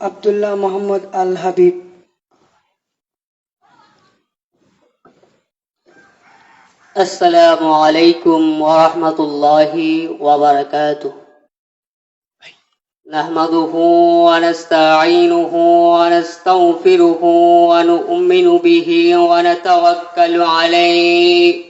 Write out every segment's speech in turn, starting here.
আব্দুল্লাহ মোহাম্মদ আল হাবিব السلام عليكم ورحمة الله وبركاته نحمده ونستعينه ونستغفره ونؤمن به ونتوكل عليه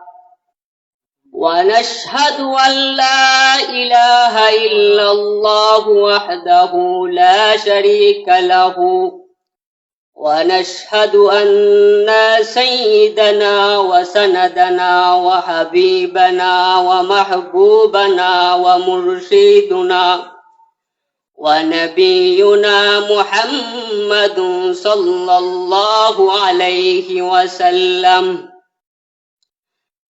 ونشهد أن لا إله إلا الله وحده لا شريك له. ونشهد أن سيدنا وسندنا وحبيبنا ومحبوبنا ومرشدنا ونبينا محمد صلى الله عليه وسلم.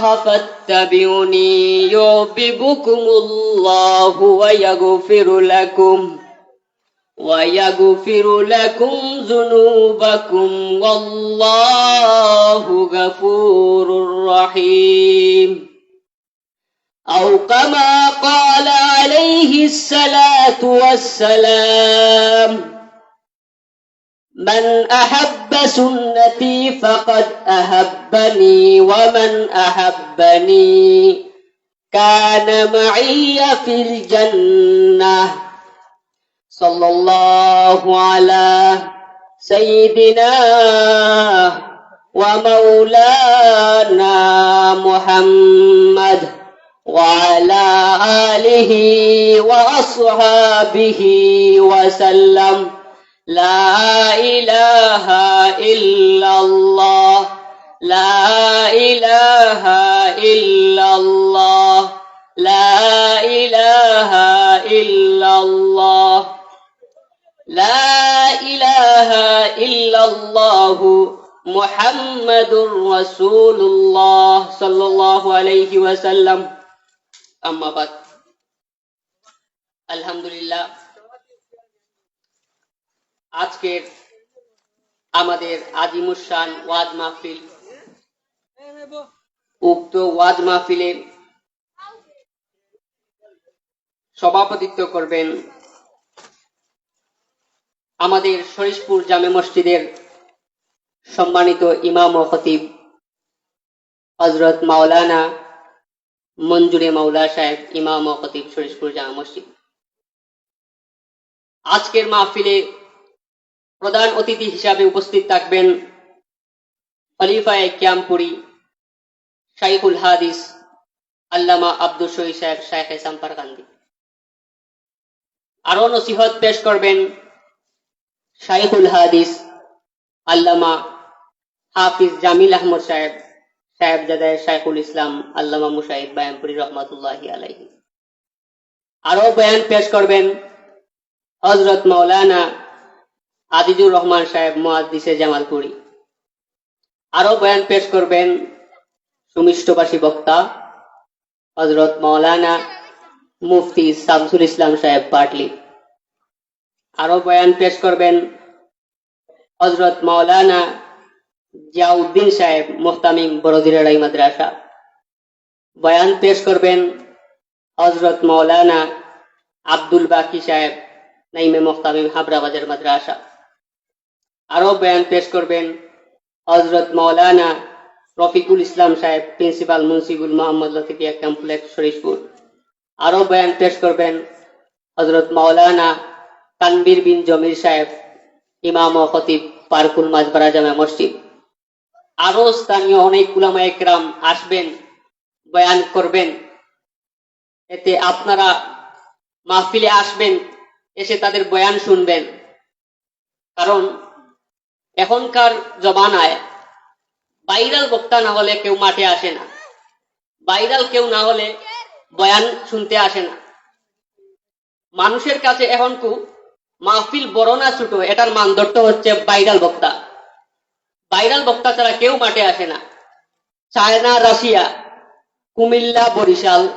الله فاتبعوني يحببكم الله ويغفر لكم ويغفر لكم ذنوبكم والله غفور رحيم أو كما قال عليه الصلاة والسلام من أحب سنتي فقد أحبني ومن أحبني. كان معي في الجنة صلى الله على سيدنا ومولانا محمد وعلى آله وأصحابه وسلم. لا إله إلا الله. لا إله إلا الله. لا إله إلا الله. لا إله إلا الله. محمد رسول الله صلى الله عليه وسلم. أما بعد. الحمد لله. আজকের আমাদের আজিমুসান ওয়াজ মাহফিল। উক্ত ওয়াজ মাহফিলের সভাপতিত্ব করবেন আমাদের শরীশপুর জামে মসজিদের সম্মানিত ইমাম ও খতিব হজরত মাওলানা মঞ্জুরে মাওলা সাহেব, ইমাম ও খতিব শরীশপুর জামে মসজিদ। আজকের মাহফিলে প্রধান অতিথি হিসাবে উপস্থিত থাকবেন খলিফায়ে ক্যামপুরি হাদিস আল্লামা আব্দুল শহীদ সাহেব সাম্পার আরও নসিহত পেশ করবেন হাদিস আল্লামা হাফিজ জামিল আহমদ সাহেব সাহেবজাদায় শাইখুল ইসলাম আল্লামা মুশাহিদ বায়ামপুরি রহমাতুল্লাহি আলাইহি। আরও বয়ান পেশ করবেন হজরত মাওলানা আজিজুর রহমান সাহেব মুয়াদ্দিসে জামালপুরি। আরও বয়ান পেশ করবেন সুমিষ্টবাসী বক্তা হজরত মাওলানা মুফতি শামসুল ইসলাম সাহেব পাটলি। আরও বয়ান পেশ করবেন হজরত মাওলানা জিয়াউদ্দিন সাহেব মোহতামিম বড়দিরাড়াই মাদ্রাসা। বয়ান পেশ করবেন হজরত মাওলানা আব্দুল বাকি সাহেব, নাইমে মোহতামিম হাবরা বাজার মাদ্রাসা। আরও বয়ান পেশ করবেন হজরত মাওলানা রফিকুল ইসলাম সাহেব, প্রিন্সিপাল মুন্সিবুল মোহাম্মদ লতিফিয়া কমপ্লেক্স, শরীফপুর। আরও বয়ান পেশ করবেন হজরত মাওলানা তানবির বিন জমির সাহেব, ইমাম ও খতিব পারকুল মাজবারা জামা মসজিদ। আরও স্থানীয় অনেক উলামা একরাম আসবেন, বয়ান করবেন। এতে আপনারা মাহফিলে আসবেন, এসে তাদের বয়ান শুনবেন। কারণ এখনকার জমানায় ভাইরাল বক্তা না হলে কেউ মাঠে আসে না। ভাইরাল কেউ না হলে বয়ান শুনতে আসে না। মানুষের কাছে এখন কু মাহফিল বড় না ছোট, এটার মানদণ্ড হচ্ছে ভাইরাল বক্তা। ভাইরাল বক্তা ছাড়া কেউ মাঠে আসে না। চায়না, রাশিয়া, কুমিল্লা, বরিশাল,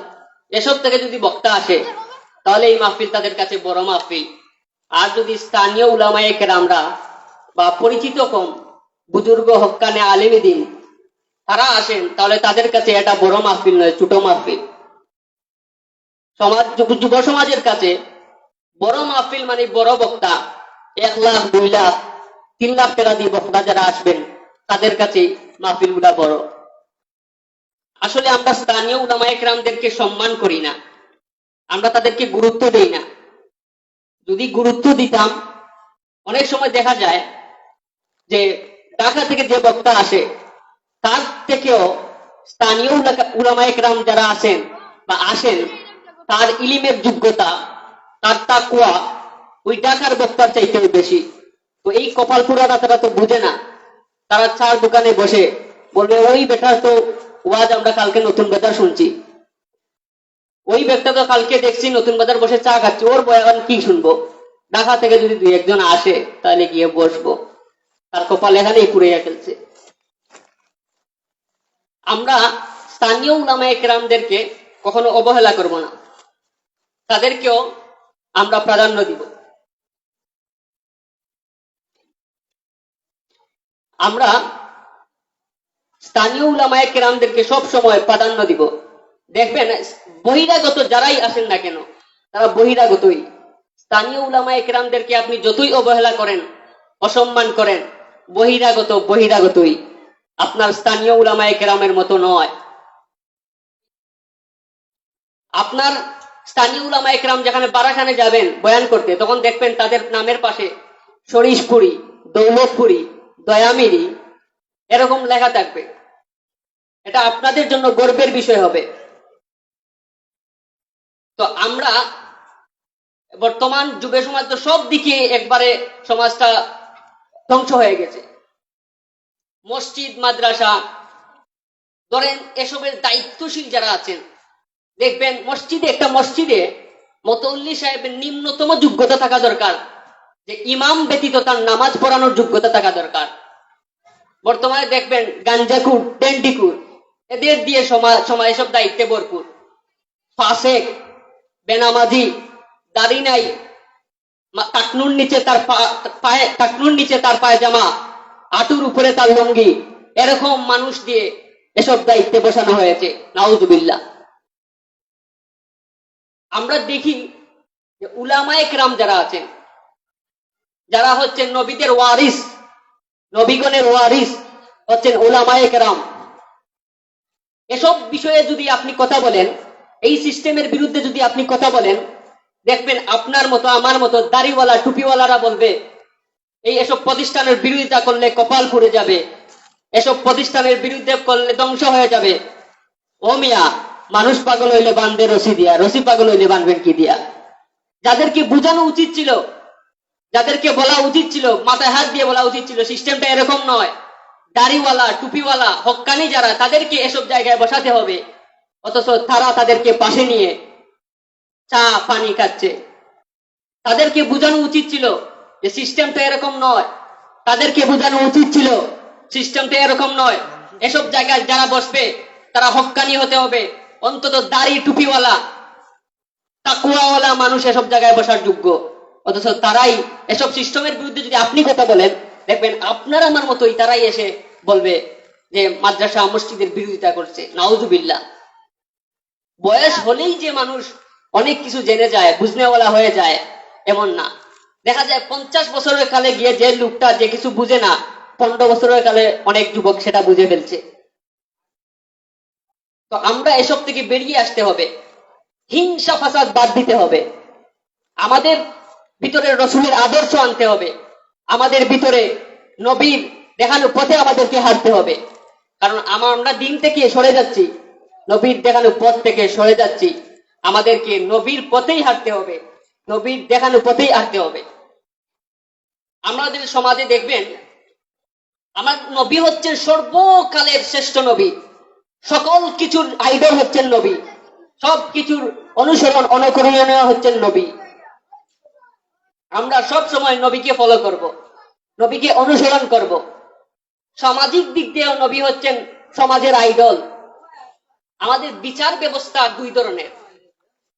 এসব থেকে যদি বক্তা আসে, তাহলে এই মাহফিল তাদের কাছে বড় মাহফিল। আর যদি স্থানীয় উলামায়ে কেরামরা বা পরিচিত কম বুজুর্গ হকানে আলিমী দিন তারা আসেন, তাহলে তাদের কাছে এটা বড় মাহফিল নয়, ছোট মাহফিল। সমাজ, যুব সমাজের কাছে বড় মাহফিল মানে বড় বক্তা। এক লাখ, দুই লাখ, তিন লাখ টাকা দিয়ে বক্তা যারা আসবেন, তাদের কাছে মাহফিলগুলা বড়। আসলে আমরা স্থানীয় উলামায়ে কেরামদেরকে সম্মান করি না। আমরা তাদেরকে গুরুত্ব দেই না। যদি গুরুত্ব দিতাম, অনেক সময় দেখা যায় যে ঢাকা থেকে যে বক্তা আসে, তার থেকেও স্থানীয় উলামা একরাম যারা আছেন বা আসেন, তার ইলিমের যোগ্যতা, তার তাকুয়া ওই ঢাকার বক্তার চাইতেও বেশি। তো এই কপাল পুরাটা তারা তো বুঝে না। তারা চার দোকানে বসে বলবে, ওই বেটার তো ওয়াজ আমরা কালকে নতুন বেতার শুনছি। ওই ব্যক্তি তো কালকে দেখছি নতুন বাজার বসে চা খাচ্ছি, ওর বয়ান কি শুনব? ঢাকা থেকে যদি দুই একজন আসে, তাহলে গিয়ে বসবো। কপাল এখানেই পুড়িয়ে ফেলছে। আমরা স্থানীয় উলামায় কেরামদেরকে কখনো অবহেলা করব না। তাদেরকেও আমরা প্রাধান্য দিব। আমরা স্থানীয় উলামায়ে কেরামদেরকে সব সময় প্রাধান্য দিব। দেখবেন, বহিরাগত যারাই আসেন না কেন, তারা বহিরাগতই। স্থানীয় উলামায়ে কেরামদেরকে আপনি যতই অবহেলা করেন, অসম্মান করেন বহিরাগত, বহিরাগতই। আপনার স্থানীয় উলামায়ে কেরামের মতো নয়। আপনার স্থানীয় উলামা একরাম যেখানে বারাখানে যাবেন, বয়ান করতে, তখন দেখবেন তাদের নামের পাশে শরীশপুরি দৌলতপুরি, দয়ামিরি এরকম লেখা থাকবে। এটা আপনাদের জন্য গর্বের বিষয় হবে। তো আমরা বর্তমান যুবে সমাজ তো সব দিকে একবারে সমাজটা ধ্বংস হয়ে গেছে। মসজিদ, মাদ্রাসা, ধরেন এসবের দায়িত্বশীল যারা আছেন, দেখবেন মসজিদে, একটা মসজিদে মতল্লি সাহেবের নিম্নতম যোগ্যতা থাকা দরকার, যে ইমাম ব্যতীত তার নামাজ পড়ানোর যোগ্যতা থাকা দরকার। বর্তমানে দেখবেন গাঞ্জাকুর ডেন্ডিকুর এদের দিয়ে সমাজ সমাজ এসব দায়িত্বে ভরপুর। ফাসেক, বেনামাজি, দাড়ি নাই টাকনুর নিচে তার পায়ে টাকনুর নিচে তার পায়জামা, আটুর উপরে তার লুঙ্গি, এরকম মানুষ দিয়ে এসব দায়িত্বে বসানো হয়েছে। নাউজুবিল্লাহ। আমরা দেখি যে উলামায়ে কেরাম যারা আছেন, যারা হচ্ছেন নবীদের ওয়ারিস, নবীগণের ওয়ারিস, হচ্ছেন উলামায়ে কেরাম। এসব বিষয়ে যদি আপনি কথা বলেন, এই সিস্টেমের বিরুদ্ধে যদি আপনি কথা বলেন দেখবেন আপনার মতো, আমার মতো দাড়িওয়ালা, টুপিওয়ালারা বলবে, এই এসব প্রতিষ্ঠানের বিরোধিতা করলে কপাল পুড়ে যাবে। এসব প্রতিষ্ঠানের বিরুদ্ধে করলে ধ্বংস হয়ে যাবে। ও মিয়া, মানুষ পাগল হইলে বান্ধবে রশি দিয়া। রশি পাগল হইলে বাঁধবেন কি দিয়া? যাদেরকে বোঝানো উচিত ছিল, যাদেরকে বলা উচিত ছিল, মাথায় হাত দিয়ে বলা উচিত ছিল, সিস্টেমটা এরকম নয়। দাড়িওয়ালা, টুপিওয়ালা, হক্কানি যারা, তাদেরকে এসব জায়গায় বসাতে হবে। অথচ তারা তাদেরকে পাশে নিয়ে চা পানি খাচ্ছে। তাদেরকে বোঝানো উচিত ছিল যে সিস্টেমটা এরকম নয়। তাদেরকে বোঝানো উচিত ছিল সিস্টেমটা এরকম নয়। এসব জায়গায় যারা বসবে, তারা হক্কানি হতে হবে। অন্তত দাড়ি টুপিওয়ালা, তাকুয়াওয়ালা মানুষ এসব জায়গায় বসার যোগ্য। অথচ তারাই এসব সিস্টেমের বিরুদ্ধে যদি আপনি কথা বলেন, দেখবেন আপনার আমার মতোই তারাই এসে বলবে যে মাদ্রাসা মসজিদের বিরোধিতা করছে। নাউজুবিল্লাহ। বয়স হলেই যে মানুষ অনেক কিছু জেনে যায়, বুঝনেওয়ালা হয়ে যায়, এমন না। দেখা যায় পঞ্চাশ বছরের কালে গিয়ে যে লোকটা যে কিছু বুঝে না, পনেরো বছরের কালে অনেক যুবক সেটা বুঝে ফেলছে। তো আমরা এসব থেকে বেরিয়ে আসতে হবে। হিংসা ফাসাদ বাদ দিতে হবে। আমাদের ভিতরে রসুলের আদর্শ আনতে হবে। আমাদের ভিতরে নবীর দেখানো পথে আমাদেরকে হাঁটতে হবে। কারণ আমরা দিন থেকে সরে যাচ্ছি। নবীর দেখানো পথ থেকে সরে যাচ্ছি। আমাদেরকে নবীর পথেই হাঁটতে হবে, নবীর দেখানো পথেই হাঁটতে হবে। আমাদের সমাজে দেখবেন, আমার নবী হচ্ছেন সর্বকালের শ্রেষ্ঠ নবী, সকল কিছুর আইডল হচ্ছেন নবী, সব কিছুর অনুসরণ, অনুকরণীয় হচ্ছেন নবী। আমরা সব সময় নবীকে ফলো করব, নবীকে অনুসরণ করব। সামাজিক দিক দিয়েও নবী হচ্ছেন সমাজের আইডল আমাদের বিচার ব্যবস্থা দুই ধরনের।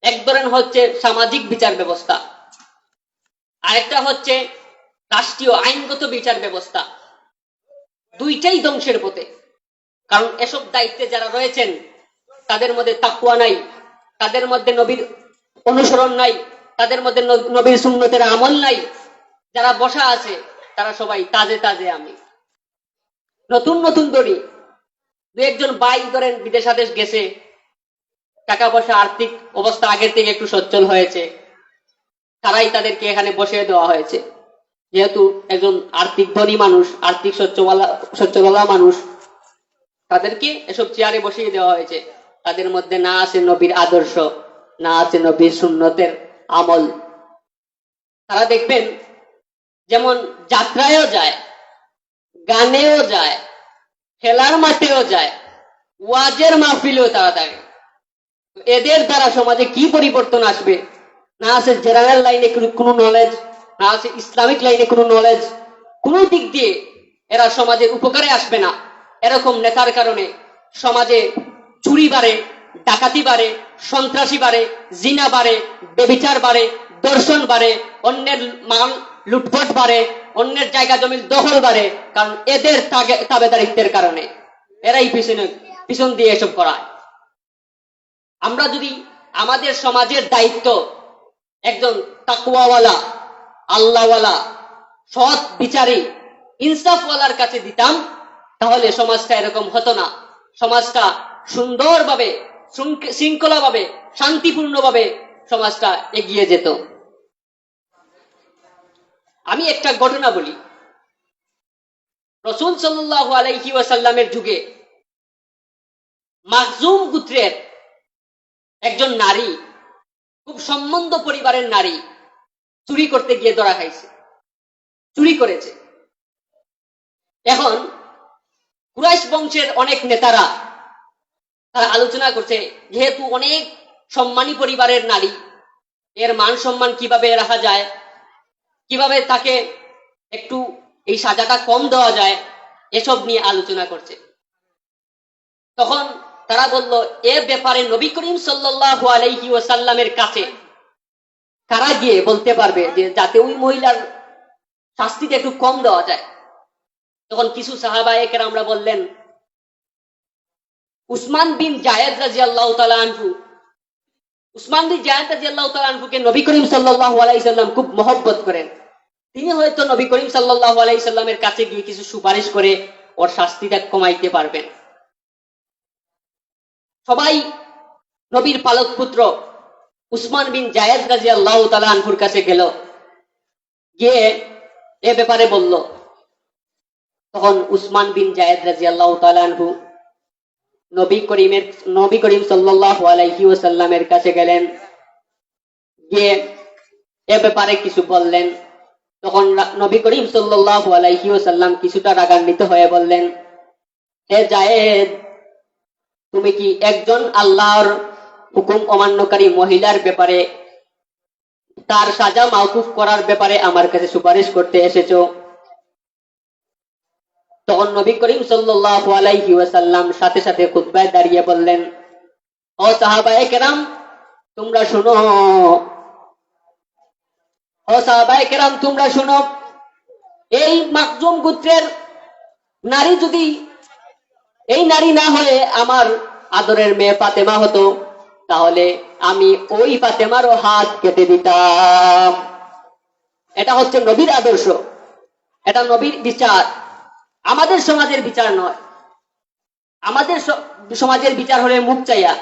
এক ধরনের হচ্ছে সামাজিক বিচার ব্যবস্থা। আরেকটা হচ্ছে রাষ্ট্রীয় আইনগত বিচার ব্যবস্থা। দুইটাই ধ্বংসের পথে। কারণ এসব দায়িত্বে যারা রয়েছেন, তাদের মধ্যে তাকুয়া নাই, তাদের মধ্যে নবীর অনুসরণ নাই, তাদের মধ্যে নবীর সুন্নতের আমল নাই। যারা বসা আছে, তারা সবাই তাজে তাজে আমি। নতুন নতুন দড়ি। দু একজন বাইক ধরেন বিদেশাদেশ গেছে টাকা পয়সা আর্থিক অবস্থা আগের থেকে একটু সচ্ছল হয়েছে। তারাই তাদেরকে এখানে বসিয়ে দেওয়া হয়েছে। যেহেতু একজন আর্থিক ধনী মানুষ, আর্থিক সচ্ছলওয়ালা মানুষ, তাদেরকে এসব চেয়ারে বসিয়ে দেওয়া হয়েছে। তাদের মধ্যে না আছে নবীর আদর্শ, না আছে নবীর সুন্নতের আমল। তারা দেখবেন, যেমন যাত্রায়ও যায়, গানেও যায়, খেলার মাঠেও যায়, ওয়াজের মাহফিলেও তারা থাকে। এদের দ্বারা সমাজে কি পরিবর্তন আসবে? না আছে জেনারেল লাইনে কোনো নলেজ না আছে ইসলামিক লাইনে কোনো নলেজ কোনো দিক দিয়ে এরা সমাজের উপকারে আসবে না। এরকম নেতার কারণে সমাজে চুরি বাড়ে, ডাকাতি বাড়ে, সন্ত্রাসী বাড়ে, জিনা বাড়ে, বেবিচার বাড়ে, দর্শন বাড়ে, অন্যের মান লুটপাট বাড়ে, অন্যের জায়গা জমির দখল বাড়ে, কারণ এদের তাবেদারিত্বের কারণে। এরাই পিছনে পিছন দিয়ে এসব করায়। আমরা যদি আমাদের সমাজের দায়িত্ব একজন তাকুয়াওয়ালা আল্লাহওয়ালা, সৎ বিচারী ইনসাফওয়ালার কাছে দিতাম, তাহলে সমাজটা এরকম হতো না। সমাজটা সুন্দরভাবে শৃঙ্খলাভাবে, শান্তিপূর্ণভাবে সমাজটা এগিয়ে যেত। আমি একটা ঘটনা বলি। রসুল সাল্লাহ আলাইহি ওয়াসাল্লামের যুগে মাকজুম গুত্রের একজন নারী, খুব সম্বন্ধ পরিবারের নারী, চুরি করতে গিয়ে ধরা খাইছে, চুরি করেছে। এখন কুরাইশ বংশের অনেক নেতারা তারা আলোচনা করছে, যেহেতু অনেক সম্মানী পরিবারের নারী, এর মান সম্মান কীভাবে রাখা যায়, কীভাবে তাকে একটু এই সাজাটা কম দেওয়া যায়, এসব নিয়ে আলোচনা করছে। তখন তারা বলল এর ব্যাপারে নবী করিম সাল্লাল্লাহু আলাইহি ওয়াসাল্লামের কাছে কারা গিয়ে বলতে পারবে যে যাতে ওই মহিলার শাস্তিটা একটু কম দেওয়া যায়। তখন কিছু সাহাবায়কের আমরা বললেন, উসমান বিন জায়েদ রাজি আল্লাহ আনহু, উসমান বিন জায়েদ রাজি আল্লাহ আনহুকে নবী করিম সাল্লাল্লাহু আলাইহি সাল্লাম খুব মহব্বত করেন। তিনি হয়তো নবী করিম সাল্লাল্লাহু আলাইহি সাল্লামের কাছে গিয়ে কিছু সুপারিশ করে ওর শাস্তিটা কমাইতে পারবেন। সবাই নবীর পালক পুত্র উসমান বিন জায়েদ রাজি আল্লাহ তালা আনহুর কাছে গেল। গিয়ে এ ব্যাপারে বলল, তখন উসমান বিন জায়েদ রাজি আল্লাহ আনহু নবী করিমের, নবী করিম সাল্লাহ আলাইহি ওসাল্লামের কাছে গেলেন। গিয়ে এ ব্যাপারে কিছু বললেন। তখন নবী করিম সাল্লাহ আলাইহি ওসাল্লাম কিছুটা রাগান্বিত হয়ে বললেন, হে জায়েদ তুমি কি একজন আল্লাহর হুকুম অমান্যকারী মহিলার ব্যাপারে তার সাজা মাওকুফ করার ব্যাপারে আমার কাছে সুপারিশ করতে এসেছ? তখন নবী করিম ওয়াসাল্লাম সাথে সাথে খুতবায় দাঁড়িয়ে বললেন, ও সাহাবায়ে কেরাম, তোমরা শুনো। ও সাহাবায়ে কেরাম, তোমরা শুনো। এই মাকজুম গোত্রের নারী যদি এই নারী না হয়ে আমার আদরের মেয়ে ফাতেমা হতো, তাহলে আমি ওই পাতেমারও হাত কেটে দিতাম। এটা হচ্ছে নবীর আদর্শ। এটা নবীর বিচার। আমাদের সমাজের বিচার নয়। আমাদের সমাজের বিচার হলে মুখ চাইয়া।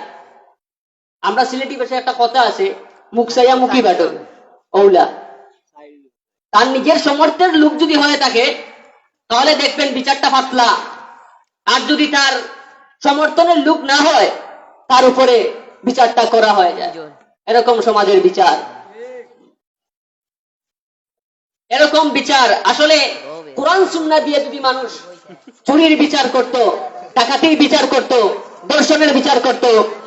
আমরা সিলেটি ভাষায় একটা কথা আছে, মুখ চাইয়া মুখি বাটো। ওলা তার নিজের সমর্থের লোক যদি হয়ে থাকে তাহলে দেখবেন বিচারটা পাতলা। আর যদি তার সমর্থনের লোক না হয় তার উপরে বিচারটা করা হয়ে যায়। এরকম সমাজের বিচার। এরকম বিচার। আসলে কোরআন সুন্না দিয়ে যদি মানুষ চুরির বিচার করত ডাকাতির বিচার করত দর্শনের বিচার করত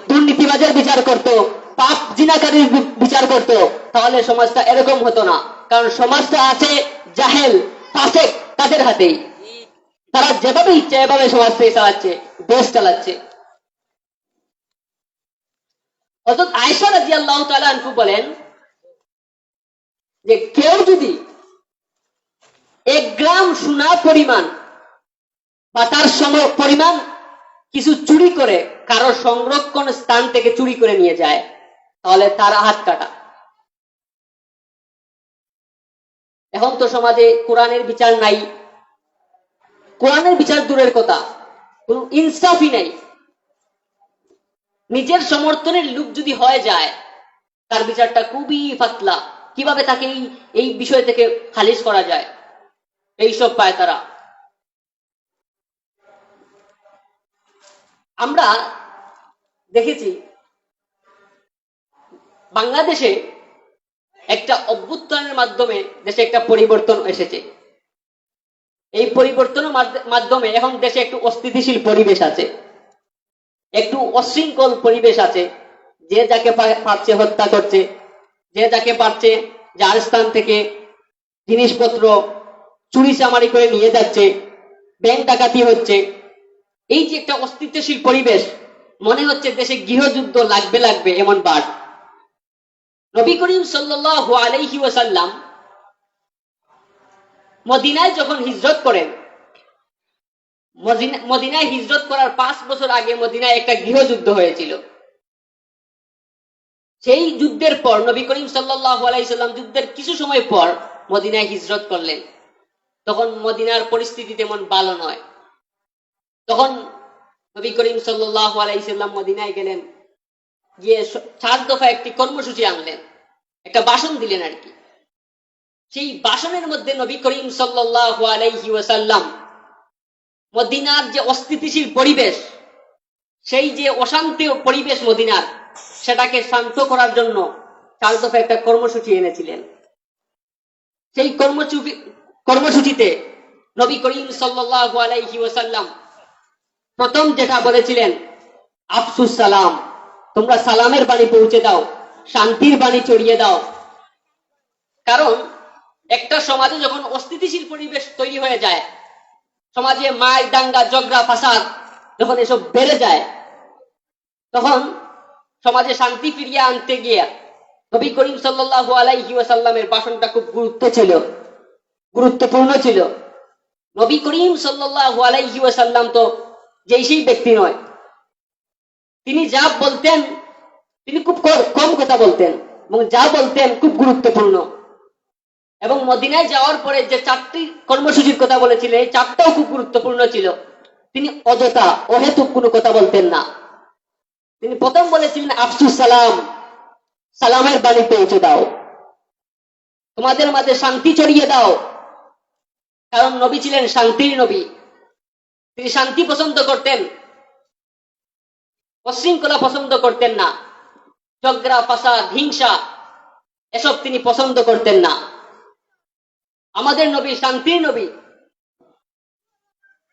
দুর্নীতিবাজের বিচার করত পাপ জিনাকারীর বিচার করত তাহলে সমাজটা এরকম হতো না। কারণ সমাজটা আছে জাহেল ফাসেক তাদের হাতেই। তারা যেভাবে ইচ্ছে এভাবে সমাজটাই চালাচ্ছে, দেশ চালাচ্ছে। অর্থাৎ আয়সা রাজি আল্লাহ তালু বলেন যে, কেউ যদি এক গ্রাম সোনা পরিমাণ বা তার সম পরিমাণ কিছু চুরি করে কারও সংরক্ষণ স্থান থেকে চুরি করে নিয়ে যায়, তাহলে তার হাত কাটা। এখন তো সমাজে কোরআনের বিচার নাই কোরআনের বিচার দূরের কথা। কোন ইনসাফই নাই। নিজের সমর্থনের লুক যদি হয়ে যায়, তার বিচারটা খুবই ফাতলা কীভাবে তাকে এই এই বিষয় থেকে খালিজ করা যায়? এইসব পায় তারা। আমরা দেখেছি, বাংলাদেশে একটা অভ্যুত্থানের মাধ্যমে দেশে একটা পরিবর্তন এসেছে। এই পরিবর্তনের মাধ্য- মাধ্যমে এখন দেশে একটু অস্থিতিশীল পরিবেশ আছে। একটু অশৃঙ্খল পরিবেশ আছে। যে যাকে পারছে হত্যা করছে, যে যাকে পারছে যার স্থান থেকে জিনিসপত্র চুরি চামারি করে নিয়ে যাচ্ছে, ব্যাংক ডাকাতি হচ্ছে। এই যে একটা অস্তিত্বশীল পরিবেশ, মনে হচ্ছে দেশে গৃহযুদ্ধ লাগবে লাগবে এমন বাদ নবী করিম সাল্লাল্লাহু আলাইহি ওয়াসাল্লাম মদিনায় যখন হিজরত করেন মদিনায় হিজরত করার পাঁচ বছর আগে মদিনায় একটা গৃহযুদ্ধ হয়েছিল। সেই যুদ্ধের পর, নবী করিম আলাইসাল্লাম যুদ্ধের কিছু সময় পর মদিনায় হিজরত করলেন। তখন মদিনার পরিস্থিতি তেমন ভালো নয়। তখন নবী করিম আলাইসাল্লাম মদিনায় গেলেন, গিয়ে চার দফা একটি কর্মসূচি আনলেন। একটা ভাষণ দিলেন আর কি। সেই ভাষণের মধ্যে নবী করিম সাল্লাহ মদিনার যে অস্থিতিশীল পরিবেশ, সেই যে অশান্তি পরিবেশ মদিনার, সেটাকে শান্ত করার জন্য চার দফা একটা কর্মসূচি এনেছিলেন। সেই কর্মসূচি কর্মসূচিতে নবী করিম ওয়াসাল্লাম প্রথম যেটা বলেছিলেন, আফসুস সালাম, তোমরা সালামের বাণী পৌঁছে দাও, শান্তির বাণী ছড়িয়ে দাও। কারণ একটা সমাজে যখন অস্থিতিশীল পরিবেশ তৈরি হয়ে যায়, সমাজে মায়ের দাঙ্গা, ঝগড়া, ফাসাদ যখন এসব বেড়ে যায়, তখন সমাজে শান্তি ফিরিয়ে আনতে গিয়ে নবী করিম সাল্লাল্লাহু আলাইহি ওয়াসাল্লামের ভাষণটা খুব গুরুত্ব ছিল, গুরুত্বপূর্ণ ছিল। নবী করিম সাল্লাল্লাহু আলাইহি ওয়াসাল্লাম তো যেই সেই ব্যক্তি নয়। তিনি যা বলতেন, তিনি খুব কম কথা বলতেন এবং যা বলতেন খুব গুরুত্বপূর্ণ। এবং মদিনায় যাওয়ার পরে যে চারটি কর্মসূচির কথা বলেছিলেন এই চারটাও খুব গুরুত্বপূর্ণ ছিল। তিনি অযথা, অহেতুক কোনো কথা বলতেন না। তিনি প্রথম বলেছিলেন, আফসুস সালাম, সালামের বাণী পৌঁছে দাও। তোমাদের মাঝে শান্তি ছড়িয়ে দাও। কারণ নবী ছিলেন শান্তির নবী। তিনি শান্তি পছন্দ করতেন। অশৃঙ্খলা পছন্দ করতেন না। ঝগড়া ফাসাদ হিংসা, এসব তিনি পছন্দ করতেন না। আমাদের নবী, শান্তির নবী।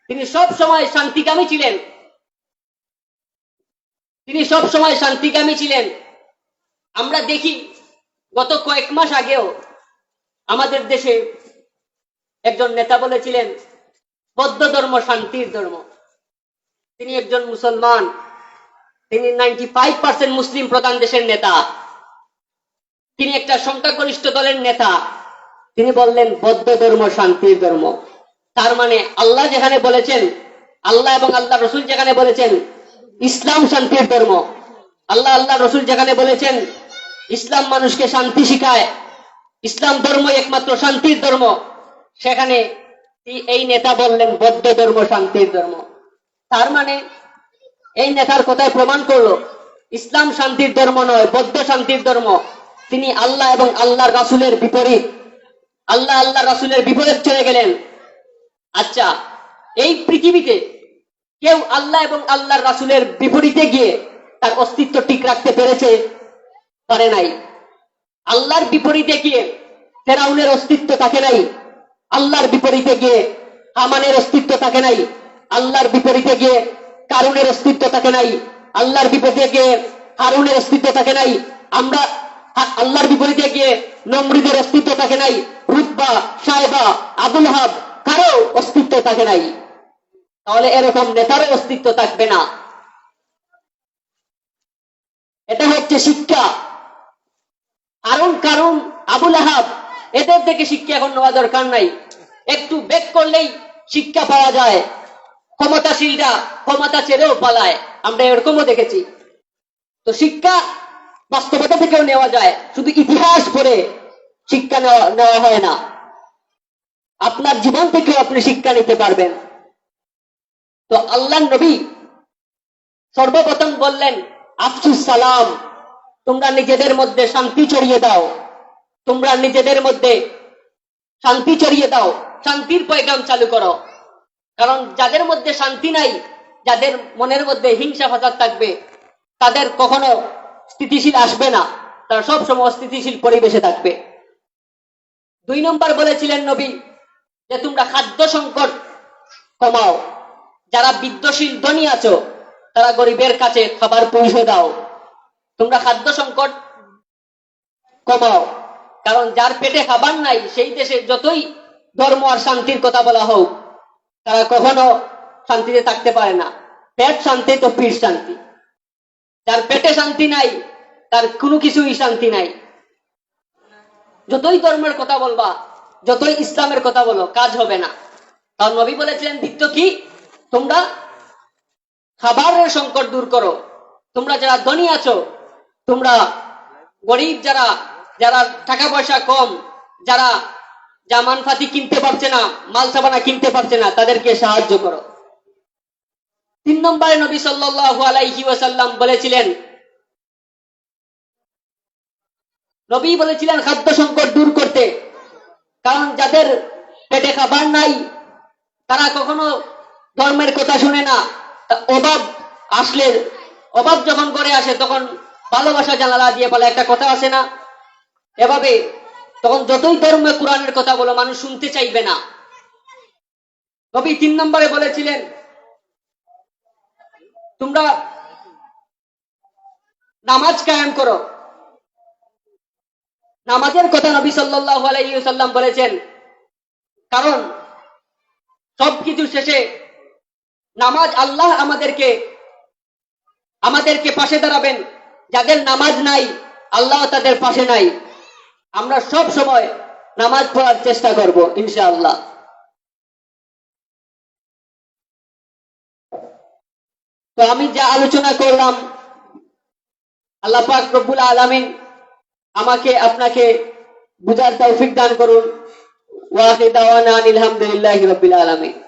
তিনি সব সময় শান্তিকামী ছিলেন। তিনি সব সময় শান্তিকামী ছিলেন। আমরা দেখি, গত কয়েক মাস আগেও আমাদের দেশে একজন নেতা বলেছিলেন, বৌদ্ধ ধর্ম শান্তির ধর্ম। তিনি একজন মুসলমান। তিনি নাইনটি ফাইভ পার্সেন্ট মুসলিম প্রধান দেশের নেতা। তিনি একটা সংখ্যাগরিষ্ঠ দলের নেতা। তিনি বললেন, বৌদ্ধ ধর্ম, শান্তির ধর্ম। তার মানে আল্লাহ যেখানে বলেছেন, আল্লাহ এবং আল্লাহ রসুল যেখানে বলেছেন, ইসলাম শান্তির ধর্ম। আল্লাহ আল্লাহ, রসুল যেখানে বলেছেন, ইসলাম মানুষকে শান্তি শিখায়। ইসলাম ধর্ম একমাত্র শান্তির ধর্ম। সেখানে এই- নেতা বললেন, বৌদ্ধ ধর্ম, শান্তির ধর্ম। তার মানে এই নেতার কথায় প্রমাণ করল, ইসলাম শান্তির ধর্ম নয়, বৌদ্ধ শান্তির ধর্ম। তিনি আল্লাহ এবং আল্লাহর রাসুলের বিপরীত। আল্লাহ আল্লাহ রাসুলের বিপরীত চলে গেলেন। আচ্ছা এই পৃথিবীতে কেউ আল্লাহ এবং আল্লাহর রাসুলের বিপরীতে গিয়ে তার অস্তিত্ব ঠিক রাখতে পেরেছে? পারে নাই। আল্লাহর বিপরীতে গিয়ে ফেরাউনের অস্তিত্ব থাকে নাই। আল্লাহর বিপরীতে গিয়ে হামানের অস্তিত্ব থাকে নাই। আল্লাহর বিপরীতে গিয়ে কারুনের অস্তিত্ব থাকে নাই। আল্লাহর বিপরীতে গিয়ে হারুনের অস্তিত্ব থাকে নাই। আমরা আল্লাহর বিপরীতে গিয়ে নমরুদের অস্তিত্ব থাকে নাই। রুতবা সাহেবা আবুল হাব, কারও অস্তিত্ব থাকে নাই। তাহলে এরকম নেতারও অস্তিত্ব থাকবে না। এটা হচ্ছে শিক্ষা। আরুন কারুন আবুল আহাব এদের থেকে শিক্ষা এখন নেওয়া দরকার নাই। একটু বেক করলেই শিক্ষা পাওয়া যায়। ক্ষমতাশীলরা ক্ষমতা ছেড়েও পালায়। আমরা এরকমও দেখেছি। তো শিক্ষা বাস্তবতা থেকেও নেওয়া যায়। শুধু ইতিহাস পড়ে শিক্ষা নেওয়া হয় না। আপনার জীবন থেকেও আপনি শিক্ষা নিতে পারবেন। তো আল্লাহ নবী সর্বপ্রথম বললেন, আফসুস সালাম, তোমরা নিজেদের মধ্যে শান্তি ছড়িয়ে দাও। তোমরা নিজেদের মধ্যে শান্তি ছড়িয়ে দাও। শান্তির পয়গাম চালু করো। কারণ যাদের মধ্যে শান্তি নাই, যাদের মনের মধ্যে হিংসা ফাসাদ থাকবে, তাদের কখনো স্থিতিশীল আসবে না, তারা সব সময় স্থিতিশীল পরিবেশে থাকবে। দুই নম্বর বলেছিলেন নবী যে, তোমরা খাদ্য সংকট কমাও। যারা বিদ্যশীল ধনী আছো, তারা গরিবের কাছে খাবার পৌঁছে দাও। তোমরা খাদ্য সংকট কমাও, কারণ যার পেটে খাবার নাই, সেই দেশে যতই ধর্ম আর শান্তির কথা বলা হোক, তারা কখনো শান্তিতে থাকতে পারে না। পেট শান্তি তো পীর শান্তি। যার পেটে শান্তি নাই, তার কোনো কিছুই শান্তি নাই। যতই ধর্মের কথা বলবা, যতই ইসলামের কথা বলো, কাজ হবে না। তার নবী বলেছিলেন দ্বিতীয় কি? তোমরা খাবারের সংকট দূর করো। তোমরা যারা ধনী আছো, তোমরা গরিব যারা যারা টাকা পয়সা কম, যারা জামান ফাতি কিনতে পারছে না মাল সাবানা কিনতে পারছে না, তাদেরকে সাহায্য করো। তিন নম্বরে নবী সাল্লাল্লাহু আলাইহি ওয়াসাল্লাম বলেছিলেন, নবী বলেছিলেন খাদ্য সংকট দূর করতে, কারণ যাদের পেটে খাবার নাই, তারা কখনো ধর্মের কথা শুনে না। অভাব আসলে অভাব যখন করে আসে, তখন ভালোবাসা জানালা দিয়ে বলে, একটা কথা আছে না? এভাবে তখন যতই ধর্মে কোরআনের কথা বলো, মানুষ শুনতে চাইবে না। নবী তিন নম্বরে বলেছিলেন তোমরা নামাজ কায়েম করো। নামাজের কথা নবী সাল্লাল্লাহু আলাইহি ওয়াসাল্লাম বলেছেন। কারণ সবকিছু শেষে নামাজ আল্লাহ আমাদেরকে আমাদেরকে পাশে দাঁড়াবেন। যাদের নামাজ নাই, আল্লাহ তাদের পাশে নাই। আমরা সব সময় নামাজ পড়ার চেষ্টা করব, ইনশাআল্লাহ। তো আমি যা আলোচনা করলাম, আল্লাহ পাক রব্বুল আলমিন আমাকে, আপনাকে বুঝার তৌফিক দান করুন। ওয়াহিদ আলহামদুলিল্লাহ হামদুলিল্লাহি রাব্বিল আলামিন।